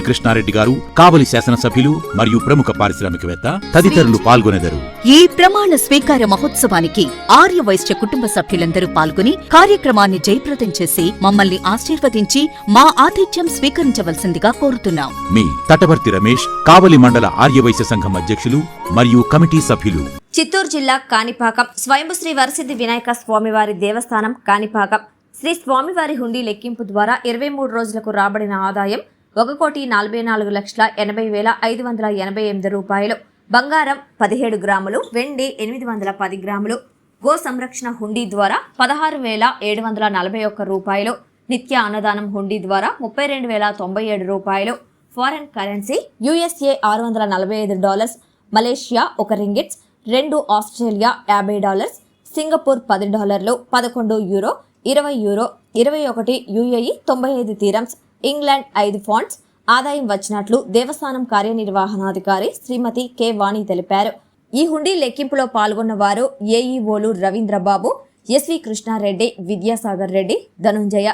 కృష్ణారెడ్డి గారు కావలి శాసనసభ్యులు మరియు ప్రముఖ పారిశ్రామికవేత్త తదితరులు పాల్గొనెదరు. ఈ ప్రమాణ స్వీకార మహోత్సవానికి ఆర్య వైశ్య కుటుంబ సభ్యులందరూ పాల్గొని కార్యక్రమాన్ని జయప్రదం చేసి మమ్మల్ని ఆశీర్వదించి మా ఆతిథ్యం స్వీకరించవలసిందిగా కోరుతున్నాం. మీ తటవర్తి రమేష్ కావలి మండల ఆర్యవైశ్య సంఘం అధ్యక్షులు మరియు కమిటీ సభ్యులు. చిత్తూరు జిల్లా కాణిపాకం స్వయంభు శ్రీ వరసిద్ధి వినాయక స్వామివారి దేవస్థానం కాణిపాకం. శ్రీ స్వామివారి హుండీ లెక్కింపు ద్వారా ఇరవై మూడు రోజులకు రాబడిన ఆదాయం ఒక కోటి నలభై నాలుగు లక్షల ఎనభై వేల ఐదు వందల ఎనభై ఎనిమిది రూపాయలు. బంగారం పదిహేడు గ్రాములు వెండి ఎనిమిది వందల పది గ్రాములు. గో సంరక్షణ హుండీ ద్వారా పదహారు వేల ఏడు వందల నలభై ఒక్క రూపాయలు. నిత్య అన్నదానం హుండీ ద్వారా ముప్పై రెండు వేల తొంభై ఏడు రూపాయలు. ఫారెన్ కరెన్సీ యుఎస్ఏ ఆరు వందల నలభై ఐదు డాలర్స్. మలేషియా ఒక రింగిట్స్ రెండు ఆస్ట్రేలియా యాభై డాలర్స్. సింగపూర్ పది డాలర్లు పదకొండు యూరో ఇరవై యూరో ఇరవై ఒకటి యుఏఈ తొంభై ఐదు తీరమ్స్. ఇంగ్లాండ్ ఐదు ఫాంట్స్ ఆదాయం వచ్చినట్లు దేవస్థానం కార్యనిర్వహణాధికారి శ్రీమతి కె వాణి తెలిపారు. ఈ హుండీ లెక్కింపులో పాల్గొన్న వారు ఏఈఓలు రవీంద్రబాబు ఎస్వి కృష్ణారెడ్డి విద్యాసాగర్ రెడ్డి ధనుంజయ.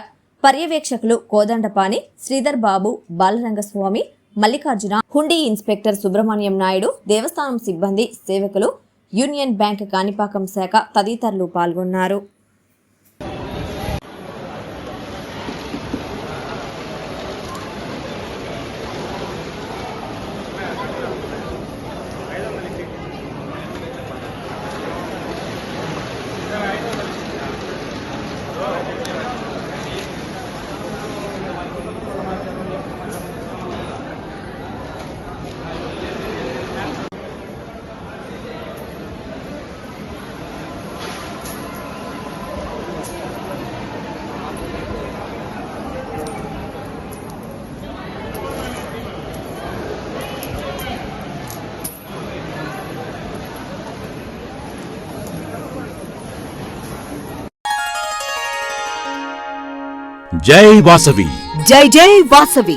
పర్యవేక్షకులు కోదండపాని శ్రీధర్ బాబు బాలరంగస్వామి మల్లికార్జున హుండీ ఇన్స్పెక్టర్ సుబ్రహ్మణ్యం నాయుడు దేవస్థానం సిబ్బంది సేవకులు యూనియన్ బ్యాంక్ కాణిపాకం శాఖ తదితరులు పాల్గొన్నారు. జై వాసవి జై జై వాసవి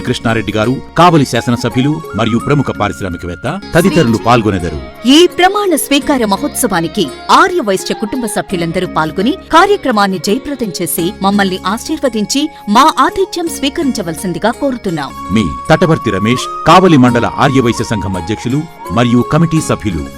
కృష్ణారెడ్డి గారు కావలి శాసనసభ్యులు మరియు ప్రముఖ పారిశ్రామికవేత్త తదితరులు పాల్గొనెదరు. ఈ ప్రమాణ స్వీకార మహోత్సవానికి ఆర్య వైశ్య కుటుంబ సభ్యులందరూ పాల్గొని కార్యక్రమాన్ని జయప్రదం చేసి మమ్మల్ని ఆశీర్వదించి మా ఆతిథ్యం స్వీకరించవలసిందిగా కోరుతున్నాం. మీ తటవర్తి రమేష్ కావలి మండల ఆర్యవైశ్య సంఘం అధ్యక్షులు మరియు కమిటీ సభ్యులు.